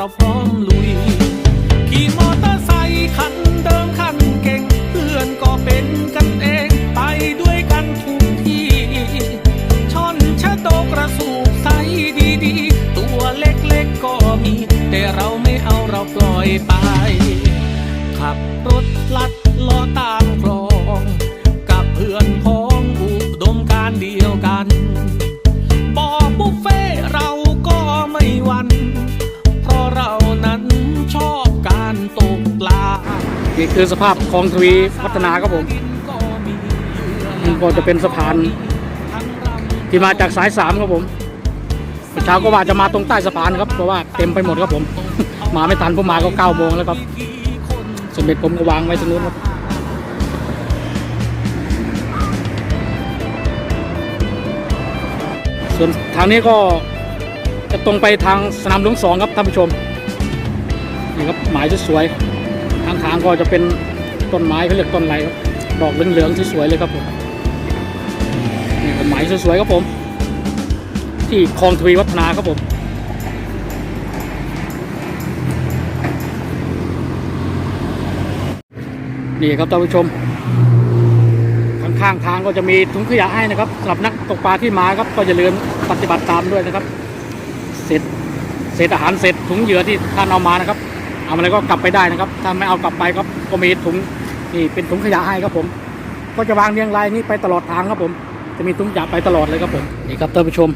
เราพร้อมลุย ขี่มอเตอร์ไซคันเดิมคันเก่ง เพื่อนก็เป็นกันเอง ไปด้วยกันทุกที่ชอนชะโตกระสุบใสดีดีตัวเล็กๆก็มี แต่เราไม่เอาเราปล่อยไป ขับรถลัดล้อตามคลอ คือสภาพคลองทวีพัฒนาครับผมมันก็จะเป็นสะพาน ที่มาจากสายสามครับผมเช้าก็ว่าจะมาตรงใต้สะพานครับเพราะว่าเต็มไปหมดครับผม มาไม่ทันผมมาก็เก้าโมงแล้วครับสมเด็จผมก็วางไว้ตรงนู้นครับส่วนทางนี้ก็จะตรงไปทางสนามหลวงสองครับท่านผู้ชมนี่ครับหมายสวยๆางทางก็จะเป็นต้นไม้เขาเรียกต้นอะไรครับดอกเหลืองๆสวยๆเลยครับผมนี่ก็หมายสวยๆครับผม ที่คลองทวีวัฒนาครับผมนี่ครับท่านผู้ชมข้างๆทางก็จะมีถุงขยะให้นะครับสำหรับนักตกปลาที่มาครับ ก็อย่าลืมปฏิบัติตามด้วยนะครับ เสร็จเศษอาหารเสร็จถุงเหยื่อที่ท่านเอามานะครับ เอาอะไรก็กลับไปได้นะครับ ถ้าไม่เอากลับไปก็ก็มีถุงนี่เป็นถุงขยะให้ครับผม ก็จะวางเรียงรายนี้ไปตลอดทางครับผม จะมีถุงขยะไปตลอดเลยครับผมนี่ครับท่านผู้ชม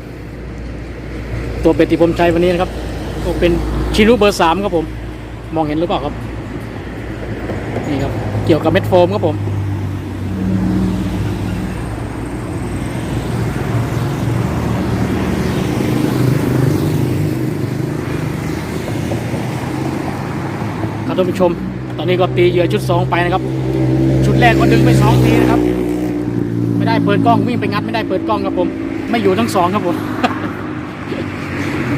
ตัวเป็ดที่ผมใช้วันนี้นะครับก็เป็นชิลุเบอร์สามครับผม มองเห็นหรือเปล่าครับนี่ครับเกี่ยวกับเม็ดโฟมครับผม ท่านผู้ชม ตอนนี้ก็ตีเหยื่อชุดสองไปนะครับ ชุดแรกก็ดึงไปสองทีนะครับ ไม่ได้เปิดกล้องวิ่งไปงัดไม่ได้เปิดกล้องครับผม ไม่อยู่ทั้งสองครับผม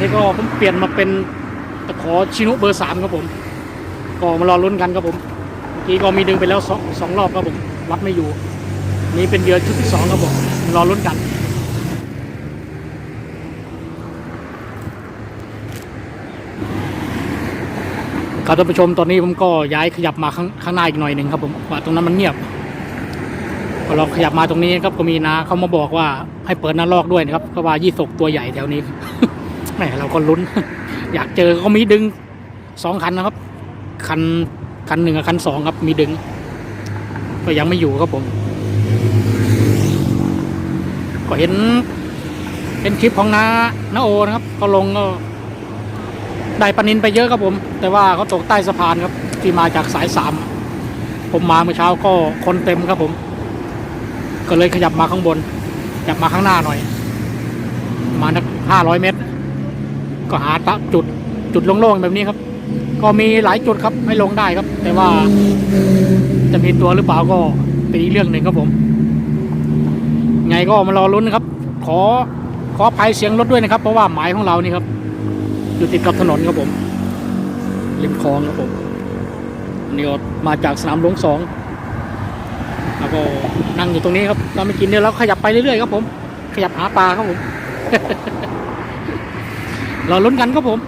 นี่ก็ผมเปลี่ยนมาเป็นตะขอชินุเบอร์สามครับผม ก็มารอลุ้นกันครับผมเมื่อกี้ก็มีดึงไปแล้วสองสองรอบครับผมวัดไม่อยู่ นี่เป็นเหยื่อชุดที่สองครับผมรอลุ้นกัน ครับท่านผู้ชมตอนนี้ผมก็ย้ายขยับมาข้างข้างหน้าอีกหน่อยหนึ่งครับผมว่าตรงนั้นมันเงียบพอเราขยับมาตรงนี้ครับก็มีนาเขามาบอกว่าให้เปิดหน้าลอกด้วยนะครับก็ว่ายี่สกตัวใหญ่แถวนี้แหมเราก็ลุ้น อยากเจอเขามีดึงสองคันนะครับ คันคันหนึ่งกับคันสองครับมีดึง ก็ยังไม่อยู่ครับผม ก็เห็นเป็นคลิปของน้าน้าโอนะครับ ก็ลงก็ ได้ปนินไปเยอะครับผม แต่ว่าเขาตกใต้สะพานครับ ที่มาจากสายสามผมมาเมื่อเช้าก็คนเต็มครับผม ก็เลยขยับมาข้างบนขยับมาข้างหน้าหน่อย มานักห้าร้อยเมตร ก็หาตะจุดจุดโล่งๆแบบนี้ครับ ก็มีหลายจุดครับให้ลงได้ครับ แต่ว่าจะมีตัวหรือเปล่าก็เป็นอีกเรื่องหนึ่งครับผม ไงก็มารอลุ้นนะครับ ขอขออภัยเสียงรถด้วยนะครับ เพราะว่าหมายของเรานี่ครับ อยู่ติดกับถนนครับผมริมคลองครับผมนนี่ก็มาจากสนามหลวงสองแล้วก็นั่งอยู่ตรงนี้ครับเราไม่กินเนี่ยเราขยับไปเรื่อยๆครับผม ขยับหาปลาครับผม เราลุ้นกันครับผม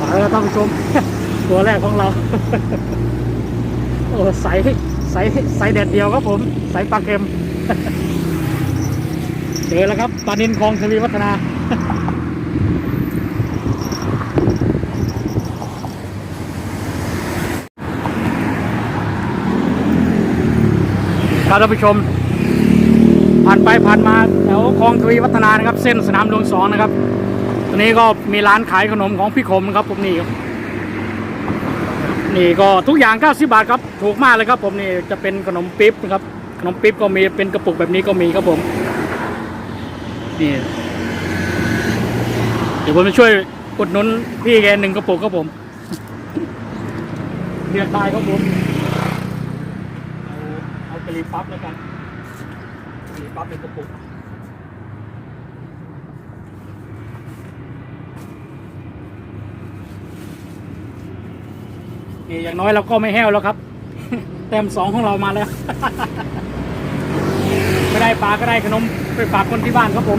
มาแล้วท่านผู้ชม ตัวแรกของ เรา โอ้ใสใสใสแดดเดียวครับผม ใสปลาเค็ม เจอแล้วครับปลานินคลองทวีวัฒนา ครับท่านผู้ชม ผ่านไปผ่านมาแถวคลองทวีวัฒนานะครับ เส้นสนามหลวงสองนะครับตอนนี้ก็มีร้านขายขนมของพี่คมนะครับผมนี่ครับ นี่ก็ทุกอย่าง 90 บาทครับ ถูกมากเลยครับ ผมนี่จะเป็นขนมปิ๊บนะครับ ขนมปิ๊บก็มีเป็นกระปุกแบบนี้ก็มีครับผม นี่ เดี๋ยวผมจะช่วยอุดหนุนพี่แกหนึ่งกระปุกครับผมเรียกได้ครับผมเอาเอากะหรี่ปั๊บแล้วกันกะหรี่ปั๊บเป็นกระปุก นี่อย่างน้อยเราก็ไม่แห้วแล้วครับเต็มสองของเรามาแล้ว ไม่ได้ปลาก็ได้ขนมไปฝากคนที่บ้านครับผม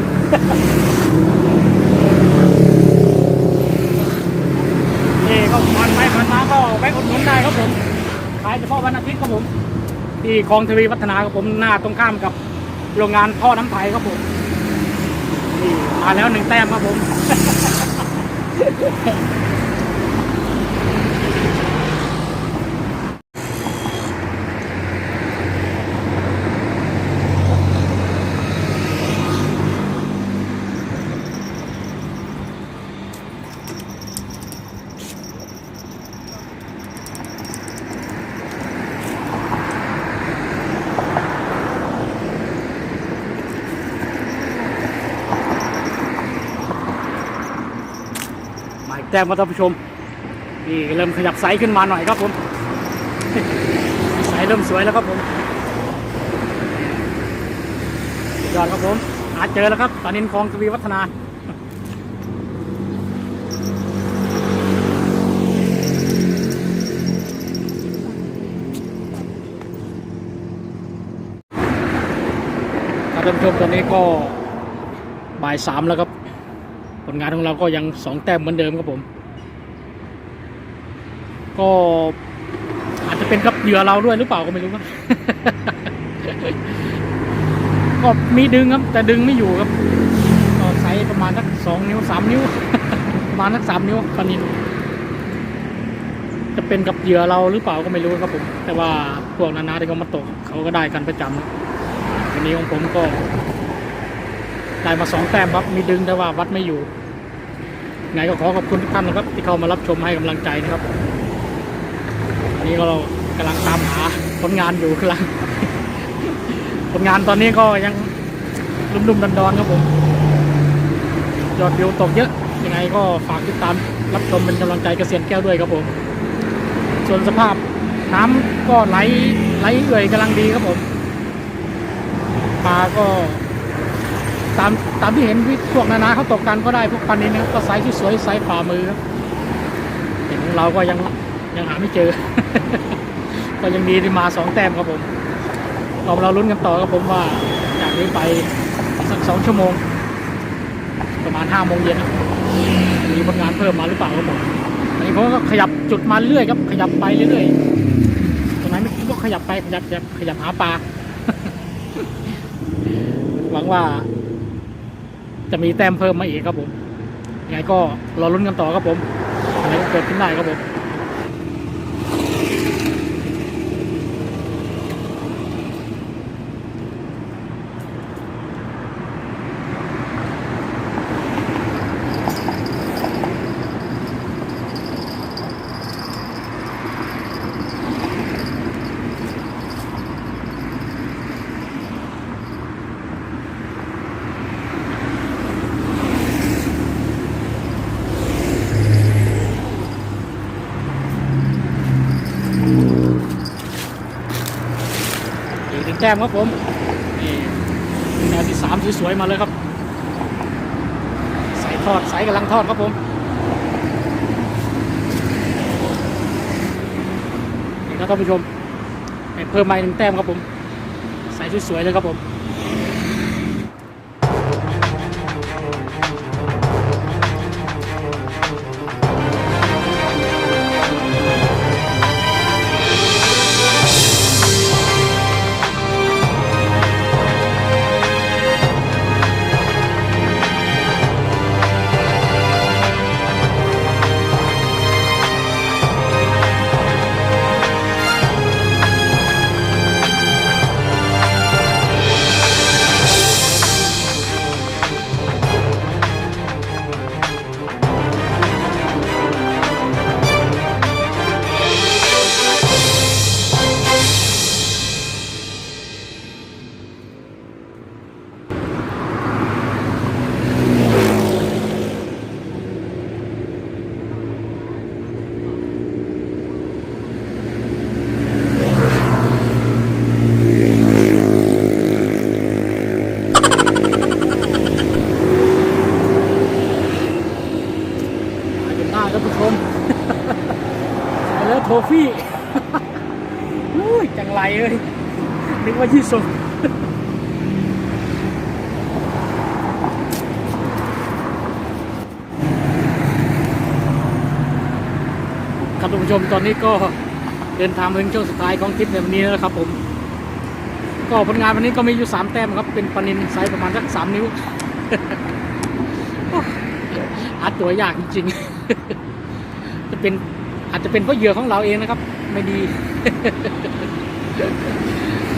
ก็ผ่านไปผ่านมาก็แวะอุดหนุนได้ครับผมขายเฉพาะวันอาทิตย์ครับผม ที่คลองทวีวัฒนาครับผมหน้าตรงข้ามกับโรงงานท่อน้ำไทยครับผมนี่มาแล้วหนึ่งแต้มครับผม แต้มครับท่านผู้ชมนี่เริ่มขยับไซส์ขึ้นมาหน่อยครับผมไซส์เริ่มสวยแล้วครับผมยอดครับผมหาเจอแล้วครับปลานินคลองทวีวัฒนาครับท่านผู้ชมตอนนี้ก็บ่ายสามแล้วครับ ลงานของเราก็ยังสองแต้มเหมือนเดิมครับผม ก็อาจจะเป็นกับเหยื่อเราด้วยหรือเปล่าก็ไม่รู้ครับก็มีดึงครับ แต่ดึงไม่อยู่ครับก็ไซส์ประมาณสักสองนิ้วสามนิ้ว ประมาณสักสามนิ้วปลานินจะเป็นกับเหยื่อเราหรือเปล่าก็ไม่รู้ครับผม แต่ว่าพวกนานาที่เขามาตกเขาก็ได้กันประจำครับวันนี้ของผมก็ได้มาสองแต้มครับ มีดึงแต่ว่าวัดไม่อยู่ ไงก็ขอขอบคุณทุกท่านนะครับ ที่เข้ามารับชมให้กำลังใจนะครับอันนี้ก็เรากำลังตามหาผลงานอยู่กำลังผลงานตอนนี้ก็ยังรุ่มๆดอนๆครับผมยอดวิวตกเยอะยังไงก็ฝากติดตามรับชมเป็นกำลังใจกระเซียนแก้วด้วยครับผม ส่วนสภาพน้ำก็ไหลไหลเอื่อยกำลังดีครับผมปลาก็ ตามตามที่เห็นพวกนานาเขาตกกันก็ได้พวกปันนี้นะครับก็ไซส์ที่สวยไซส์ฝ่ามือครับเห็นเราก็ยังยังหาไม่เจอ ก็ยังดีที่มาสองแต้มครับผมเราเราลุ้นกันต่อครับผมว่าจากนี้ไปสักสองชั่วโมง ประมาณห้าโมงเย็นมีผลงานเพิ่มมาหรือเปล่าครับผมอันนี้ผมก็ขยับจุดมาเรื่อยครับ ขยับไปเรื่อยๆตรงไหนไม่คิดก็ขยับไปขยับขยับขยับหาปลาหวังว่า จะมีแต้มเพิ่มมาอีกครับผมยังไงก็รอลุ้นกันต่อครับผมอะไรก็เกิดขึ้นได้ครับผม แต้มครับผม นี่แนวที่สามสวยๆมาเลยครับ ใส่ทอดใส่กำลังทอดครับผมนี่ครับท่านผู้ชมเพิ่มมาหนึ่งแต้มครับผม ใส่สวยๆเลยครับผม มแล้วโทฟี่อุ้ยจังไรเอ้ยนึกว่ายี่สุดครับท่านผู้ชมตอนนี้ก็เดินทางมาถึงช่วงสุดท้ายของทริปในวันนี้แล้วครับผม ก็ผลงานวันนี้ก็มีอยู่สามแต้มครับ เป็นปานินไซส์ประมาณสักสามนิ้วอัดตัวยากจริงๆ เป็นอาจจะเป็นเพราะเหยื่อของเราเองนะครับ ไม่ดี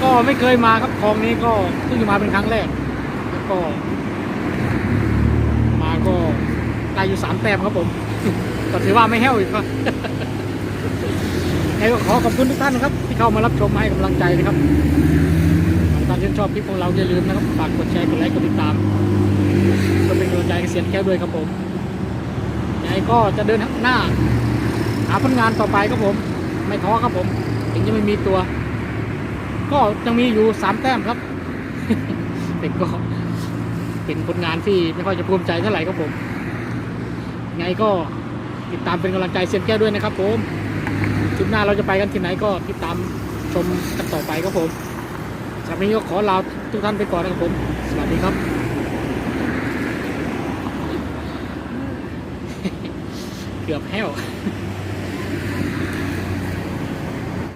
ก็ไม่เคยมาครับคลองนี้ก็เพิ่งจะมาเป็นครั้งแรกแล้วก็ มาก็ได้อยู่สามแต้มครับผม ก็ถือว่าไม่แห้วอีกครับไงก็ขอขอบคุณทุกท่านนะครับ ที่เข้ามารับชมให้กำลังใจนะครับหากท่านชื่นชอบคลิปของเราอย่าลืมนะครับฝากกดแชร์กดไลค์กดติดตามเพื่อเป็นกำลังใจให้เสียนแก้วด้วยครับผมยังไงก็จะเดินหน้าาผลงานต่อไปครับผม ไม่ท้อครับผม ถึงจะไม่มีตัว ก็ยังมีอยู่สามแต้มครับแต่ก็เป็นผลงานที่ไม่ค่อยจะภูมิใจเท่าไหร่ครับผม ไงก็ติดตามเป็นกำลังใจเซียนแก้วด้วยนะครับผมคลิปหน้าเราจะไปกันที่ไหนก็ติดตามชมกันต่อไปครับผมสำหรับวันนี้ก็ขอลาทุกท่านไปก่อนนะครับผม สวัสดีครับเกือบแห้ว